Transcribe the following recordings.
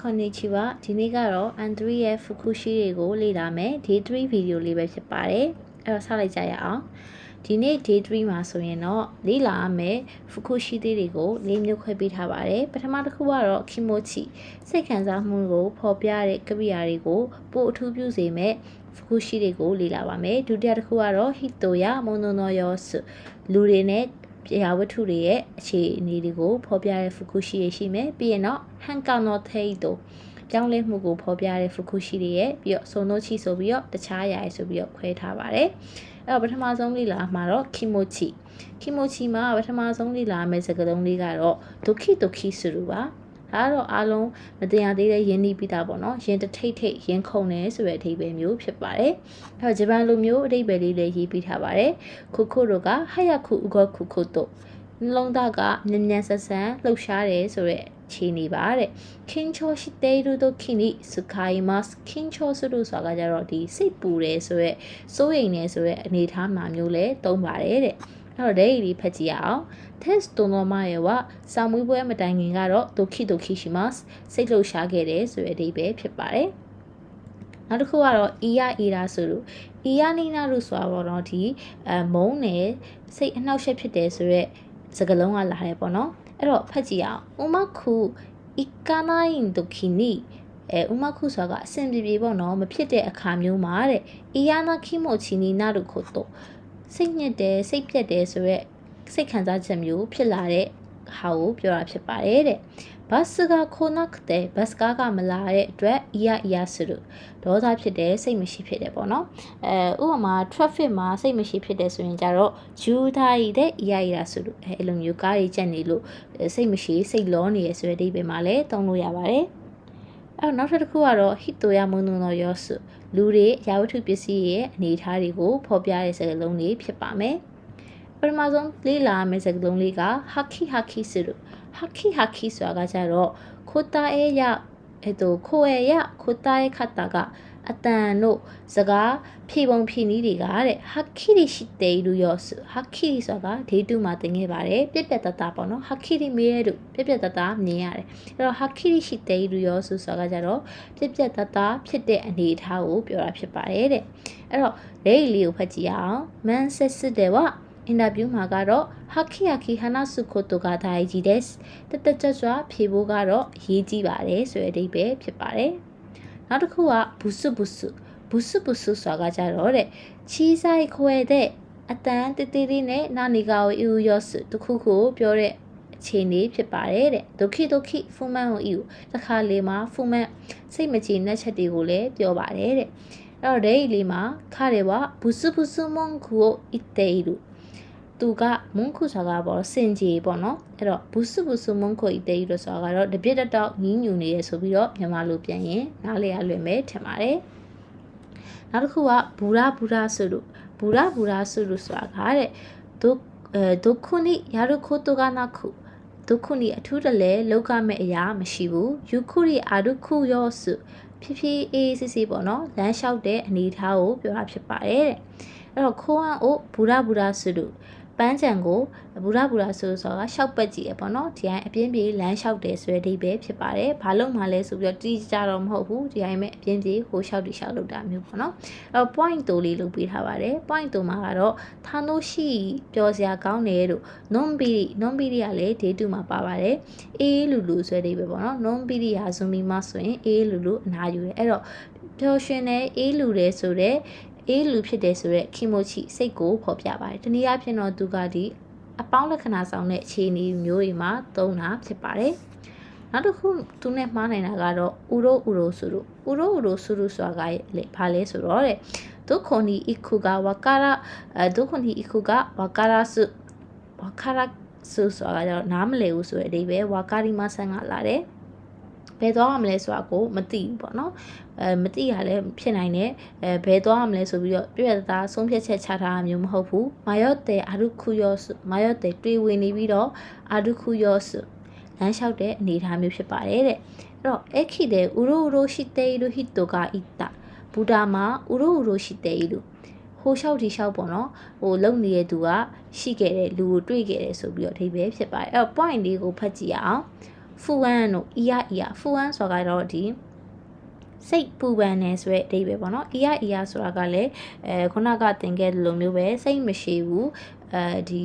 ခொနီချီဝဒီနေ့ကတော့ N3 ရဲ့ဖူကူရှိတွေကိုလေ့လာမယ် Day 3ဗီဒီယိုလေးပဲဖြစ်ပါတယ်အဲ့တော့ဆက်လိုက်ကြရအောင်ဒီနေ့ Day 3မှာဆိုရင်တော့လေ့လာရမယ်ဖူကူရှိသေးတွေကိုလေးမျိုးခွဲပေးထားပါတယ်ပထမတစ်ခုကတော့ခီမိုချီစိတ်ခံစားမှုကိုဖော်ပြတဲ့ကရိယာတွေကိုပိုအထူးပြုစေမဲ့ဖူကူရှိတွေကိုလေ့လာပါမယ်ဒုတိယတစ်ခုကတော့ဟီတိုယာမွန်နိုနိုယောဆုလူတွေနဲ့ ပြရာဝတ္ထုတွေရဲ့အခြေအနေတွေကိုဖော်ပြတဲ့ Fukushi ရရှိမယ်ပြီးရင်တော့ Hankano Teito ပြောင်းလဲမှုကိုဖော်ပြတဲ့ Fukushi တွေရဲ့ပြီးတော့ Sonochi ဆိုပြီးတော့တခြားအရာတွေဆိုပြီးတော့ခွဲထားပါတယ်အဲ့တော့ပထမဆုံးလေ့လာမှာတော့ Kimochi Kimochi မှာပထမဆုံးလေ့လာမယ့်စကားလုံးလေးကတော့ Doki Doki Suru ပါ ဒါကတော့အားလုံးမတရားသေးတဲ့ယဉ်နီးပြီးသားပေါ့နော်ယဉ်တထိတ်ထိတ်ယဉ်ခုန်တယ်ဆိုတဲ့အဓိပ္ပာယ်မျိုးဖြစ်ပါတယ်အဲတော့ဂျပန်လိုမျိုးအဓိပ္ပာယ်လေးလည်းရေးပြီးထားပါတယ်ခုခုတို့ကဟယခုဥဂခုခုတို့နှလုံးသားကညဉ့်ညံဆက်ဆန်လှုပ်ရှားတယ်ဆိုတဲ့ခြေနေပါတဲ့ခင်ချောရှိတေရူတို့ခိနိစခိုင်မတ်ခင်ချောဆူလို့ဆိုတာကကြတော့ဒီစိတ်ပူတယ်ဆိုရက်စိုးရိမ်နေဆိုရက်အနေထားမှာမျိုးလဲတုံးပါတယ်တဲ့ နောက်ဒိတ်လေးဖတ်ကြည့်ရအောင် test တုံတော်မရဲ့ဝစာမွေးပွဲမတိုင်ခင်ကတော့ဒုခိဒုခိရှိမတ်စိတ်လှုပ်ရှားခဲ့တယ်ဆိုတဲ့အဓိပ္ပာယ်ဖြစ်ပါတယ်နောက်တစ်ခုကတော့အီယာအီရာဆိုလို့အီယာနိနာလို့ဆိုတာပေါ့နော်ဒီအမုန်းနဲ့စိတ်အနှောက်အယှက်ဖြစ်တယ်ဆိုရက်စကားလုံးကလာတယ်ပေါ့နော်အဲ့တော့ဖတ်ကြည့်ရအောင်ဥမခုအီကာနိုင်းဒုခိနီအဲဥမခုဆိုတာကအဆင်ပြေပြေပေါ့နော်မဖြစ်တဲ့အခါမျိုးမှာတဲ့အီယာနာခိမိုချီနီနာတို့ခို့တော့ စိတ်ညစ်တယ်စိတ်ပြက်တယ်ဆိုရက်စိတ်ခံစားချက်မျိုးဖြစ်လာတဲ့ဟာကိုပြောတာဖြစ်ပါတယ်တဲ့ဘတ်စကခိုနက်တဲ့ဘတ်စကားကမလာတဲ့အတွက်အီယာအီယာဆူလို့ဒေါသဖြစ်တယ်စိတ်မရှိဖြစ်တယ်ပေါ့နော်အဲဥပမာ traffic မှာစိတ်မရှိဖြစ်တယ်ဆိုရင်ကြတော့ဂျူသားရီတဲ့အီယာအီယာဆူလို့အဲအဲ့လိုမျိုးကားကြီးကြက်နေလို့စိတ်မရှိစိတ်လောနေရဆိုတဲ့အဓိပ္ပာယ်မှာလည်းသုံးလို့ရပါတယ်အဲ့တော့နောက်ထပ်တစ်ခုကတော့ဟီတိုယာမွန်နိုနော်ယောစု လူတွေရာဝတ္ထုပစ္စည်းရဲ့အနေအထားတွေကိုဖော်ပြတဲ့စကားလုံးလေးဖြစ်ပါမယ်။ပထမဆုံးလေ့လာမယ့်စကားလုံးလေးက haki haki ဆိုလို့ haki haki ဆိုတာကကြတော့ခိုတာရဲ့ရအဲ့တော့ခိုရဲ့ရခိုတာရဲ့ခတ်တာက အတန်တို့စကားဖြေပုံဖြေနည်းတွေကတဲ့ haki ရှိတဲ့လူရောစ haki ဆိုတာကဒေတုမှာတင်ခဲ့ပါတယ်ပြက်ပြက်တတပေါ့နော် haki မေးရတို့ပြက်ပြက်တတမြင်ရတယ်အဲ့တော့ haki ရှိတဲ့လူရောစဆိုတာကကြတော့ပြက်ပြက်တတဖြစ်တဲ့အနေအထားကိုပြောတာဖြစ်ပါတယ်တဲ့အဲ့တော့လက်လေးကိုဖတ်ကြည့်အောင် man says တဲ့ဝအင်တာဗျူးမှာကတော့ဟာခိယာခိဟာနာစုခိုတိုကဒါကြီးတဲ့တတကြွကြွဖြေဖို့ကတော့အရေးကြီးပါတယ်ဆိုတဲ့အဓိပ္ပာယ်ဖြစ်ပါတယ် နောက်တစ်ခုကဘူစုဘူစုဘူစုဘူစုဆိုတာကကြတော့တဲ့ချီးဆိုင်ခွဲတဲ့အတန်တတိတိနဲ့နာနီကာကိုအူရော့စုတခုခုပြောတဲ့အခြေအနေဖြစ်ပါတယ်တဲ့ဒုခိဒုခိဖူမန်ဟိူတခါလေမှာဖူမန်စိတ်မကြည်နှက်ချက်တွေကိုလည်းပြောပါတယ်တဲ့အဲ့တော့ဒိတ်လေးမှာခါတယ်ကဘူစုဘူစုမွန်ခုကိုအစ်တေလူ သူကမွန်ခုဆိုတာကပေါ့စင်ကြီးပေါ့နော်အဲ့တော့ဘူးစုဘူးစုမွန်ခုအတေးလို့ဆိုတာကတော့တပြစ်တတောက်ညင်းညူနေရဆိုပြီးတော့မြန်မာလိုပြန်ရင်နားလေရလွယ်မယ်ထင်ပါတယ်နောက်တစ်ခုကဘူရာဘူရာဆိုလို့ဘူရာဘူရာဆိုလို့ဆိုတာကတဲ့ဒုအဲဒုခုနိယာရုခိုတိုကနာခုဒုခုနိအထူးတလဲလောက်ကမဲ့အရာမရှိဘူးယူခုရိအာရုခုယောစုဖြည်းဖြည်းအေးစစ်စစ်ပေါ့နော်လမ်းလျှောက်တဲ့အနေအထားကိုပြောတာဖြစ်ပါတယ်တဲ့အဲ့တော့ခိုးဟန်အိုဘူရာဘူရာဆိုလို့ ပန်းချံကိုဘူရဘူရဆိုဆိုတာရှောက်ပက်ကြည့်ရပေါ့နော်ဒီအိုင်အပြင်းပြေးလမ်းလျှောက်တယ်ဆိုတဲ့အိပဲဖြစ်ပါတယ်ဘာလို့မှလဲဆိုပြီးတော့တီးကြတော့မဟုတ်ဘူးဒီအိုင်မဲ့အပြင်းပြေးဟိုလျှောက်တီလျှောက်လုပ်တာမျိုးပေါ့နော်အဲ့တော့ point တိုလေးလုပ်ပေးထားပါတယ် point တိုမှာကတော့ထာနိုရှိပြောစရာကောင်းတယ်လို့ non biri non biri ကလည်း day 2မှာပါပါတယ်အေးလူလူဆိုတဲ့အိပဲပေါ့နော် non biri ဟာ zoom မှာဆိုရင်အေးလူလူအနာယူတယ်အဲ့တော့ပျော်ရွှင်တဲ့အေးလူတယ်ဆိုတဲ့ အေးလူဖြစ်တယ်ဆိုတော့ခီမိုချီစိတ်ကိုဖော်ပြပါတယ်။တနည်းအားဖြင့်တော့သူကဒီအပေါင်းလက္ခဏာဆောင်တဲ့အခြေအနေမျိုးတွေမှာသုံးတာဖြစ်ပါတယ်။နောက်တစ်ခုသူနဲ့မှားနိုင်တာကတော့ဥရိုဥရိုဆိုလို့ဥရိုဥရိုဆိုလို့ဆိုတာကလေဘာလဲဆိုတော့တဲ့ဒုခွန်ဒီအခုကဝကာရာအဲဒုခွန်ဒီအခုကဝကာရာစုဝကာရာစုဆိုတာကတော့နားမလည်ဘူးဆိုတဲ့အဓိပ္ပာယ်ဝါကာရီမဆန်ကလာတယ်။ ဘယ်သွားရမလဲဆိုတာကိုမသိဘူးပေါ့နော်အဲမသိရလဲဖြစ်နိုင်တယ်အဲဘယ်သွားရမလဲဆိုပြီးတော့ပြည့်ရတာဆုံးဖြတ်ချက်ချထားတာမျိုးမဟုတ်ဘူးမာယော့တဲအာရုခုယောစမာယော့တဲတွေးဝင်နေပြီးတော့အာရုခုယောစလမ်းလျှောက်တဲ့အနေအထားမျိုးဖြစ်ပါတယ်တဲ့အဲ့တော့အခီတဲ့ဥရိုဥရိုရှိတဲ့လူဟိတိုကဣတဘူဒါမှာဥရိုဥရိုရှိတဲ့လူဟိုလျှောက်ဒီလျှောက်ပေါ့နော်ဟိုလုံနေတဲ့သူကရှိခဲ့တဲ့လူကိုတွေ့ခဲ့တယ်ဆိုပြီးတော့အထိပ္ပယ်ဖြစ်ပါတယ်အဲ့တော့ point လေးကိုဖတ်ကြည့်အောင်ဟ ဖူဝမ်တို့အီယာအီယာဖူဝမ်ဆိုတာကတော့ဒီစိတ်ပူပန်နေဆိုတဲ့အဓိပ္ပာယ်ပေါ့နော်။ ER ER ဆိုတာကလည်းအဲခုနကသင်ခဲ့တဲ့လိုမျိုးပဲစိတ်မရှိဘူးအဲဒီ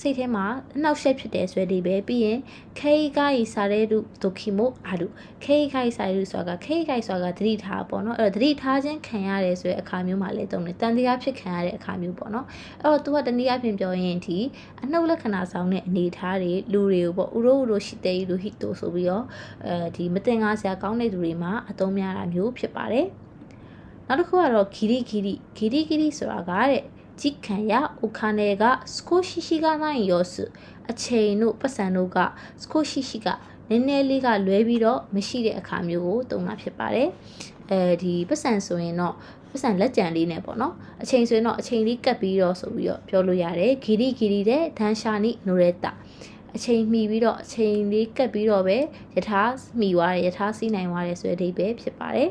စိတ်ထဲမှာအနှောက်အယှက်ဖြစ်တယ်ဆိုတဲ့ဒီပဲပြီးရင်ခေဂိုင်စာရဲဒုဒုခိမိုအာဒုခေဂိုင်စာရဲဒုဆိုတာကခေဂိုင်ဆိုတာကသတိထားပေါ့နော်အဲ့တော့သတိထားခြင်းခံရတယ်ဆိုတဲ့အခါမျိုးမှာလည်းတုံးတယ်တန်တရားဖြစ်ခံရတဲ့အခါမျိုးပေါ့နော်အဲ့တော့သူကတနည်းအားဖြင့်ပြောရင်ဒီအနှုတ်လက္ခဏာဆောင်တဲ့အနေထားတွေလူတွေကိုပေါ့ဥရိုဥရိုရှိတဲ့လူဟိတိုဆိုပြီးတော့အဲဒီမတင်ကားစရာကောင်းတဲ့သူတွေမှာအသုံးများတာမျိုးဖြစ်ပါတယ်နောက်တစ်ခုကတော့ဂီရီဂီရီဂီရီဂီရီဆိုတာကတဲ့ 実感やお金が少ししがない様子အချိန်တို့ပတ်စံတို့က少ししကနည်းနည်းလေးကလွဲပြီးတော့မရှိတဲ့အခါမျိုးကိုသုံးတာဖြစ်ပါတယ်အဲဒီပတ်စံဆိုရင်တော့ပတ်စံလက်ကြံလေးနဲ့ပေါ့နော်အချိန်ဆိုရင်တော့အချိန်လေးကပ်ပြီးတော့ဆိုပြီးတော့ပြောလို့ရတယ်ဂီရီဂီရီတဲ့ဒန်ရှာနိနိုရတာအချိန်မှီပြီးတော့အချိန်လေးကပ်ပြီးတော့ပဲယထာမှီသွားတယ်ယထာစီးနိုင်သွားတယ်ဆိုတဲ့အဓိပ္ပာယ်ဖြစ်ပါတယ်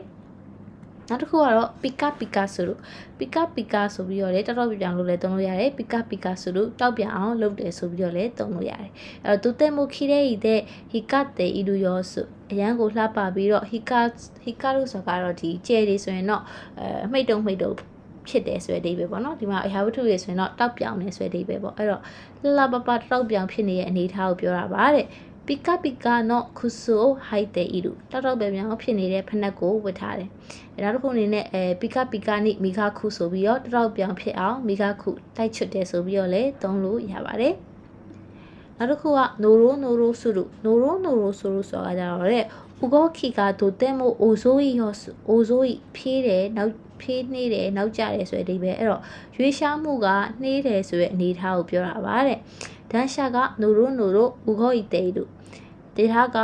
နောက်တစ်ခုကတော့ pika pika ဆိုလို့ pika pika ဆိုပြီးတော့လေတောက်တောက်ပြပြောင်းလို့လည်းသုံးလို့ရတယ် pika pika ဆိုလို့တောက်ပြအောင်လုပ်တယ်ဆိုပြီးတော့လည်းသုံးလို့ရတယ်အဲ့တော့သူတဲ့မိုခိတဲ့ဤတဲ့ hikate iru yo ဆိုအရန်ကိုလှပပြီးတော့ hika hikaru ဆိုကတော့ဒီကျဲတွေဆိုရင်တော့အဲအမိတ်တုံမိတ်တုံဖြစ်တယ်ဆိုတဲ့အဓိပ္ပာယ်ပေါ့နော်ဒီမှာအရာဝတ္ထုတွေဆိုရင်တော့တောက်ပြောင်နေဆိုတဲ့အဓိပ္ပာယ်ပေါ့အဲ့တော့လှပပတောက်ပြောင်ဖြစ်နေတဲ့အနေအထားကိုပြောတာပါတဲ့ ပီကာပီကာနော်ခုဆိုဟိုက်တဲ့ဤတို့တောက်တောက်ပဲမြောင်ဖြစ်နေတဲ့ဖနက်ကိုဝတ်ထားတယ်။အဲနောက်တစ်ခုအနေနဲ့အဲပီကာပီကာနိမိခခုဆိုပြီးတော့တောက်တောက်ပြောင်ဖြစ်အောင်မိခခုတိုက်ချွတ်တယ်ဆိုပြီးတော့လည်းသုံးလို့ရပါတယ်။နောက်တစ်ခုကနိုရိုနိုရိုဆိုလို့နိုရိုနိုရိုဆိုလို့ဆိုတာကြတော့တဲ့ဥကောခိကဒိုတဲမိုအိုဇိုးရောအိုဇိုးဖြေးတယ်နောက်ဖြေးနှေးတယ်နောက်ကျတယ်ဆိုတဲ့အဓိပ္ပာယ်အဲ့တော့ရွေးရှားမှုကနှေးတယ်ဆိုတဲ့အနေအထားကိုပြောတာပါတဲ့ ဒန်ရှာကနိုရိုနိုရိုဥကောဤတေတို့ဒေတာက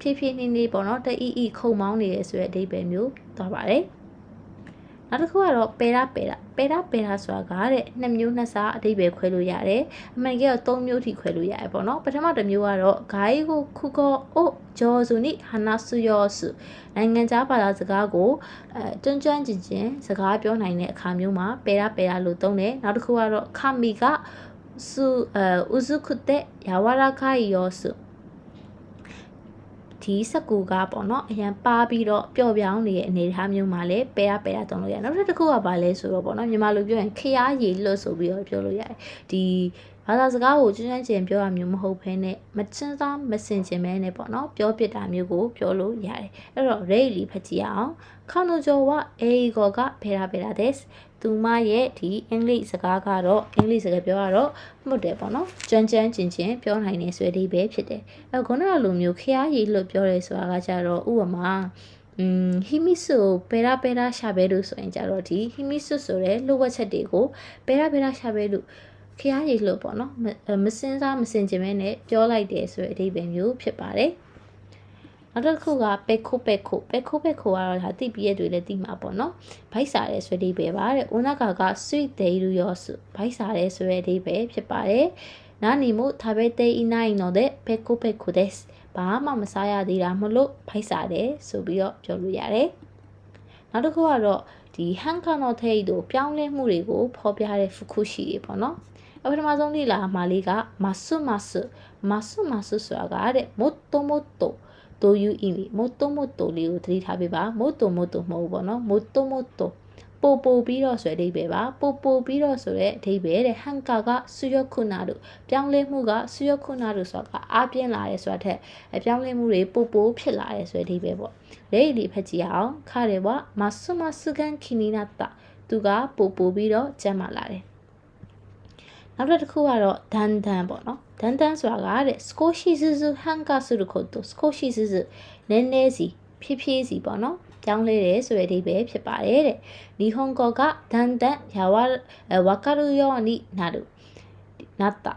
ဖြည်းဖြည်းနှင်းနှင်းပေါ့နော်တအီအီခုံမောင်းနေရဆိုတဲ့အဓိပ္ပာယ်မျိုးသွားပါတယ်နောက်တစ်ခုကတော့ပေရာပေရာပေရာပေရာဆိုတာကတဲ့နှစ်မျိုးနှစ်စားအဓိပ္ပာယ်ခွဲလို့ရတယ်အမှန်ကတော့သုံးမျိုးထိခွဲလို့ရတယ်ပေါ့နော်ပထမတစ်မျိုးကတော့ဂိုင်းကိုခုကောအိုဂျောဇူနိဟာနာဆူယောစုနိုင်ငံခြားဘာသာစကားကိုအဲတွန်းကျွမ်းကျင်ကျင်စကားပြောနိုင်တဲ့အခါမျိုးမှာပေရာပေရာလို့သုံးတယ်နောက်တစ်ခုကတော့ခမီက ဆူအဲဥဇုခုတဲ့ယာဝရခိုင်ယောစုဒီစကူကပေါ့နော်အရန်ပါပြီးတော့ပျော့ပြောင်းနေတဲ့အနေအထားမျိုးမှာလည်းပယ်ရပယ်ရတုံးလို့ရတယ်နောက်တစ်ခုကဘာလဲဆိုတော့ပေါ့နော်မြန်မာလိုပြောရင်ခရားရည်လွတ်ဆိုပြီးတော့ပြောလို့ရတယ်ဒီဘာသာစကားကိုကျွမ်းကျွမ်းကျင်ပြောရမျိုးမဟုတ်ဘဲနဲ့မချင်းစားမစင်ကျင်မဲနဲ့ပေါ့နော်ပြောပြတာမျိုးကိုပြောလို့ရတယ်အဲ့တော့ rate ဖတ်ကြည့်အောင်ခါနိုဂျောဝအေဂောကဖေရာဖေရာဒက် သူမရဲ့ဒီအင်္ဂလိပ်စကားကတော့အင်္ဂလိပ်စကားပြောရတော့မှုတ်တယ်ပေါ့နော်ကြမ်းကြမ်းကျင်ကျင်ပြောနိုင်နေဆွဲလေးပဲဖြစ်တယ်အဲခုနကလိုမျိုးခရားရည်လို့ပြောရဲဆိုတာကကြတော့ဥပမာอืมဟီမီဆူပေရာပေရာရှာဘဲလို့ဆိုရင်ကြတော့ဒီဟီမီဆူဆိုတဲ့လိုဝက်ချက်တွေကိုပေရာပေရာရှာဘဲလို့ခရားရည်လို့ပေါ့နော်မစင်းစားမစင်ကျင်မဲနဲ့ပြောလိုက်တယ်ဆိုတဲ့အဓိပ္ပာယ်မျိုးဖြစ်ပါတယ် နောက်တစ်ခုကပက်ခိုပက်ခိုပက်ခိုပက်ခိုကတော့ဒါတိပြည့်တွေလည်းတိမှာပေါ့နော်ဘိုက်စားတဲ့ဆွဲဒီပဲပါတဲ့ဦးနာကာက sweet day လို့ရောဘိုက်စားတဲ့ဆွဲဒီပဲဖြစ်ပါတယ်နာနီမို食べていないのでペコペコですဘာမှမစားရသေးတာမလို့ဖိုက်စားတယ်ဆိုပြီးတော့ပြောလို့ရတယ်နောက်တစ်ခုကတော့ဒီဟန်ကာနိုထေးတို့ပြောင်းလဲမှုတွေကိုဖော်ပြတဲ့ဖူခုရှိတွေပေါ့နော်အပထမဆုံးလေ့လာမှာလေးကမဆုမဆုမဆုမဆုဆိုတာကတဲ့မို့တိုမို့တိုတို ယူအီမီမို့တိုမို့တိုလေးကိုသတိထားပေးပါမို့တိုမို့တိုမဟုတ်ဘူးပေါ့နော်မို့တိုမို့တိုပိုပိုပြီးတော့ဆိုတဲ့အဓိပ္ပာယ်ပါပိုပိုပြီးတော့ဆိုတဲ့အဓိပ္ပာယ်တဲ့ဟန်ကာကဆူယခုနာတို့ပြောင်းလဲမှုကဆူယခုနာတို့ဆိုတာကအားပြင်းလာတယ်ဆိုတာထက်အပြောင်းလဲမှုတွေပိုပိုဖြစ်လာတယ်ဆိုတဲ့အဓိပ္ပာယ်ပေါ့လေဒီဖက်ကြည့်အောင်ခါတယ်ပေါ့မဆုမဆုကန်ခီနီနာတာသူကပိုပိုပြီးတော့ကျမ်းမာလာတယ်နောက်တစ်ခုကတော့ဒန်ဒန်ပေါ့နော် ဒန်ဒန်ဆိုတာကတဲ့စကိုရှိစစဟန်ကာဆူရခုတ်စကိုရှိစစနည်းနည်းစီဖြည်းဖြည်းစီပေါ့နော်ပြောင်းလဲတယ်ဆိုတဲ့အဓိပ္ပာယ်ဖြစ်ပါတယ်တဲ့။နီဟွန်ကောကဒန်ဒန်ယာဝဝါကာရူယောနီနာဒူနာတာ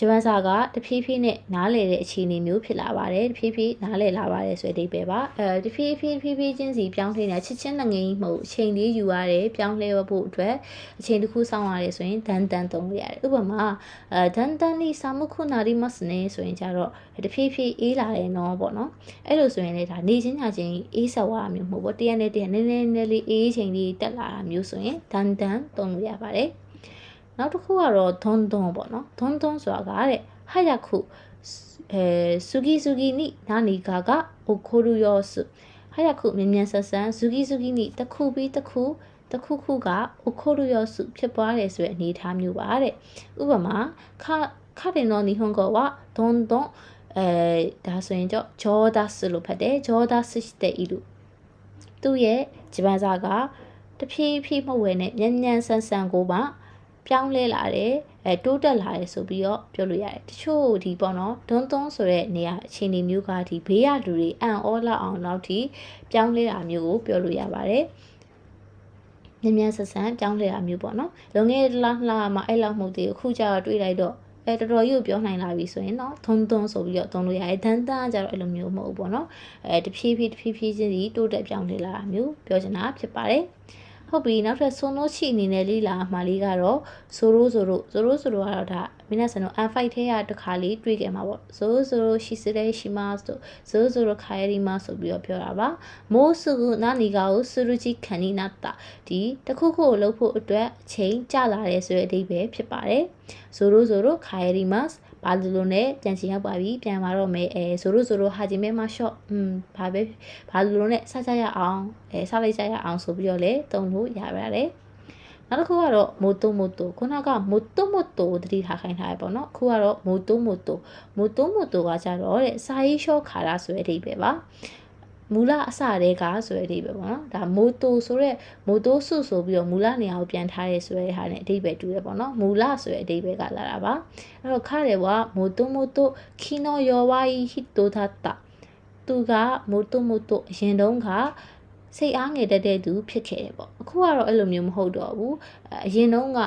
ဂျပန်စာကတဖြည်းဖြည်းနဲ့နားလည်တဲ့အခြေအနေမျိုးဖြစ်လာပါတယ်တဖြည်းဖြည်းနားလည်လာပါတယ်ဆိုတဲ့အဓိပ္ပာယ်ပါအဲတဖြည်းဖြည်းဖြည်းဖြည်းချင်းစီပြောင်းလဲနေတာချစ်ချင်းငင်မဟုတ်အချိန်လေးယူရတယ်ပြောင်းလဲဖို့အတွက်အချိန်တစ်ခုစောင့်ရတယ်ဆိုရင်ဒန်တန်သုံးလို့ရတယ်ဥပမာအဲဒန်တန်နီစာမှုခုနာရီမတ်နေဆိုရင်ကြတော့တဖြည်းဖြည်းအေးလာတယ်နော်ပေါ့နော်အဲ့လိုဆိုရင်လေဒါနေချင်းညချင်းအေးဆက်သွားမျိုးမဟုတ်ဘူးတရက်နဲ့တရက်နည်းနည်းနည်းလေးအေးချိန်လေးတက်လာတာမျိုးဆိုရင်ဒန်တန်သုံးလို့ရပါတယ် နောက်တစ်ခုကတော့ဒွန်ဒွန်ပေါ့နော်ဒွန်ဒွန်ဆိုတာကတဲ့ဟာယခုအဲဆူဂီဆူဂီနိနာနီကာကအိုခိုရူယောစုဟာယခုမြန်မြန်ဆန်ဆန်ဆူဂီဆူဂီနိတစ်ခုပြီးတစ်ခုတစ်ခုခုကအိုခိုရူယောစုဖြစ်ပွားတယ်ဆိုတဲ့အနေအထားမျိုးပါတဲ့ဥပမာခခရင်နောနီဟွန်ကောဝဒွန်ဒွန်အဲဒါဆိုရင်ကြောဂျောဒါစလို့ဖတ်တယ်ဂျောဒါစစ်တဲ့ဤလူသူ့ရဲ့ဂျပန်စာကတဖြည်းဖြည်းမဝယ်နဲ့မြန်မြန်ဆန်ဆန်ကိုမှ ပြောင်းလဲလာတယ်အဲတိုးတက်လာတယ်ဆိုပြီးတော့ပြောလို့ရတယ်တချို့ဒီပေါ့နော်ဒွန်းသွန်းဆိုတဲ့နေရာအခြေအနေမျိုးကဒီဘေးရလူတွေအံ့ဩလောက်အောင်တော့ဒီပြောင်းလဲတာမျိုးကိုပြောလို့ရပါတယ်မြန်မြန်ဆန်ဆန်ပြောင်းလဲတာမျိုးပေါ့နော်လုံငယ်လားလားမှအဲ့လောက်မှုတွေအခုကျတော့တွေးလိုက်တော့အဲတော်တော်ကြီးကိုပြောနိုင်လာပြီဆိုရင်တော့ထုံသွန်းဆိုပြီးတော့သုံးလို့ရတယ်။ဒန်တန်ကျတော့အဲ့လိုမျိုးမဟုတ်ဘူးပေါ့နော်။အဲတဖြည်းဖြည်းတဖြည်းဖြည်းချင်းစီတိုးတက်ပြောင်းလဲလာတာမျိုးပြောချင်တာဖြစ်ပါတယ်။ ဟုတ်ပြီနောက်ထပ်ဆိုနိုချီအနေနဲ့လေးလာမှလေးကတော့ဆိုရိုးဆိုရိုးဆိုရိုးဆိုရိုးကတော့ဒါမင်းနဲ့ဆန်တော့ N5 ထဲကတခါလေးတွေ့ခဲ့မှာပေါ့ဆိုရိုးဆိုရိုးရှိစတဲ့ရှိမတ်တို့ဆိုရိုးဆိုရိုးခိုင်ရီမဆိုပြီးတော့ပြောတာပါမိုးစုကနာနီကာကိုဆူရူချီခန်နီနာတာဒီတခုခုကိုလှုပ်ဖို့အတွက်အချိန်ကြာလာတယ်ဆိုတဲ့အဓိပ္ပာယ်ဖြစ်ပါတယ်ဆိုရိုးဆိုရိုးခိုင်ရီမတ် ဘာလို့လို့နဲ့ပြန်ချင်ရောက်ပါပြီပြန်လာတော့မယ်အဲဆိုလို့ဆိုလို့ဟာဂျီမဲမရှော့อืมဘာပဲဘာလို့လို့နဲ့စကြရအောင်အဲစလိုက်ကြရအောင်ဆိုပြီးတော့လေတုံလို့ရပါတယ်နောက်တစ်ခုကတော့မိုတိုမိုတိုခုနကမိုတိုမိုတိုကိုသတိထားခိုင်းထားရပေါ့နော်အခုကတော့မိုတိုမိုတိုမိုတိုမိုတိုကကြတော့တဲ့စာရေးလျှော့ခါတာဆိုတဲ့အဓိပ္ပာယ်ပါ မူလအစတဲကဆိုတဲ့အဓိပ္ပာယ်ပေါ့နော်ဒါမိုတိုဆိုတဲ့မိုတိုစုဆိုပြီးတော့မူလနေရာကိုပြန်ထားရဲဆိုတဲ့ဟာနဲ့အဓိပ္ပာယ်တူတယ်ပေါ့နော်မူလဆိုတဲ့အဓိပ္ပာယ်ကလာတာပါအဲ့တော့ခါတယ်ကမိုတိုမိုတိုခီနိုယောဝါယီဟီတိုတာတာသူကမိုတိုမိုတိုအရင်တုန်းကစိတ်အားငယ်တတ်တဲ့သူဖြစ်ခဲ့တယ်ပေါ့အခုကတော့အဲ့လိုမျိုးမဟုတ်တော့ဘူးအရင်တုန်းက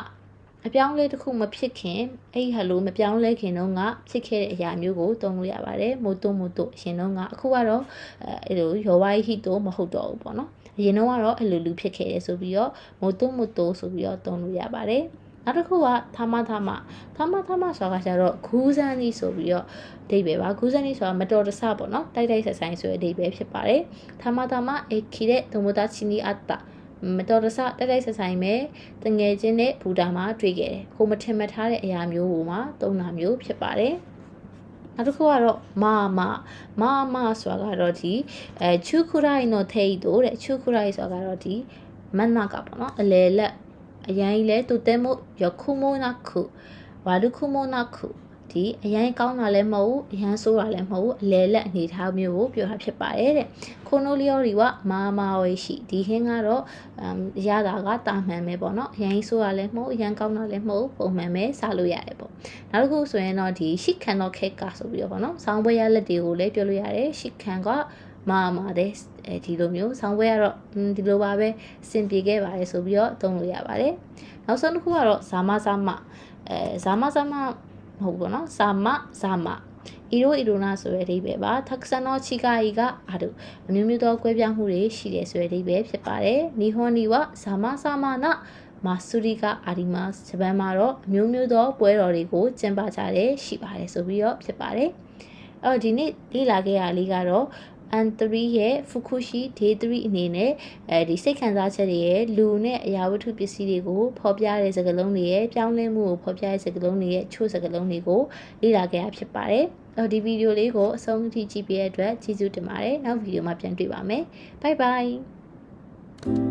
အပြောင်းလဲတစ်ခုမဖြစ်ခင်အဲ့ဒီဟာလိုမပြောင်းလဲခင်တုန်းကဖြစ်ခဲ့တဲ့အရာမျိုးကိုသုံးလို့ရပါတယ်မိုတိုမိုတိုအရင်တုန်းကအခုကတော့အဲ့လိုရောဝိုင်းဟီတိုမဟုတ်တော့ဘူးပေါ့နော်အရင်တုန်းကတော့အဲ့လိုလူဖြစ်ခဲ့တယ်ဆိုပြီးတော့မိုတိုမိုတိုဆိုပြီးတော့သုံးလို့ရပါတယ်နောက်တစ်ခုကသာမသာမသာမသာမဆိုတာကကျတော့ဂူးစန်းကြီးဆိုပြီးတော့အဓိပ္ပာယ်ပါဂူးစန်းကြီးဆိုတာမတော်တဆပေါ့နော်တိုက်တိုက်ဆက်ဆိုင်ဆိုတဲ့အဓိပ္ပာယ်ဖြစ်ပါတယ်သာမသာမအေခီတဲ့ဒိုမိုတာချီနီအတ္တ မတော်တဆတိုက်တိုက်ဆက်ဆိုင်မဲ့တငယ်ချင်းနဲ့ဘူတာမှာတွေ့ခဲ့တယ်ကိုမထင်မှတ်ထားတဲ့အရာမျိုးကိုမှသုံးတာမျိုးဖြစ်ပါတယ်နောက်တစ်ခုကတော့မာမာမာမာဆိုတာကတော့ဒီအဲချူခူရိုင်နော်ထေးတို့တဲ့ချူခူရိုင်ဆိုတာကတော့ဒီမန်နာကပေါ့နော်အလေလက်အရင်လဲတူတဲမို့ယခုမိုနာခုဝါလူခုမိုနာခု ဒီအရင်ကောင်းတာလည်းမဟုတ်အရင်ဆိုးတာလည်းမဟုတ်အလဲလက်အနေထားမျိုးကိုပြောတာဖြစ်ပါတယ်တဲ့ခိုနိုလီယိုရီကမာမာဝေးရှိဒီဟင်းကတော့ရတာကတာမှန်ပဲပေါ့နော်အရင်ဆိုးတာလည်းမဟုတ်အရင်ကောင်းတာလည်းမဟုတ်ပုံမှန်ပဲစားလို့ရတယ်ပေါ့နောက်တစ်ခုဆိုရင်တော့ဒီရှစ်ခံတော့ခက်ကဆိုပြီးတော့ပေါ့နော်ဆောင်းပွဲရလက်တွေကိုလည်းပြောလို့ရတယ်ရှစ်ခံကမာမာတဲ့အဲဒီလိုမျိုးဆောင်းပွဲကတော့ဒီလိုပါပဲအဆင်ပြေခဲ့ပါတယ်ဆိုပြီးတော့သုံးလို့ရပါတယ်နောက်ဆုံးတစ်ခုကတော့ဇာမဇာမအဲဇာမဇာမ မဟုတ်ဘူးပေါ့နော်ဇာမဇာမအီရိုအီရိုနာဆိုတဲ့အဓိပ္ပာယ်ပါသက္ကဆနောချိကာယီကအာတုအမျိုးမျိုးသောကွဲပြားမှုတွေရှိတယ်ဆိုတဲ့အဓိပ္ပာယ်ဖြစ်ပါတယ်နီဟွန်နီဝဇာမဇာမနာမာဆူရီကအာဒီမတ်ဂျပန်မှာတော့အမျိုးမျိုးသောပွဲတော်တွေကိုကျင်းပကြတယ်ရှိပါတယ်ဆိုပြီးတော့ဖြစ်ပါတယ်အဲ့တော့ဒီနေ့လေ့လာခဲ့ရလေးကတော့ N3 ရဲ့ Fukushi Day 3အနေနဲ့အဲဒီစိတ်ခံစားချက်တွေရဲ့လူနဲ့အရာဝတ္ထုပစ္စည်းတွေကိုဖော်ပြတဲ့စကားလုံးတွေရဲ့ပြောင်းလဲမှုကိုဖော်ပြတဲ့စကားလုံးတွေရဲ့ချို့စကားလုံးတွေကိုလေ့လာခဲ့ရဖြစ်ပါတယ်။အော်ဒီဗီဒီယိုလေးကိုအဆုံးထိကြည့်ပေးတဲ့အတွက်ကျေးဇူးတင်ပါတယ်။နောက်ဗီဒီယိုမှာပြန်တွေ့ပါမယ်။ Bye bye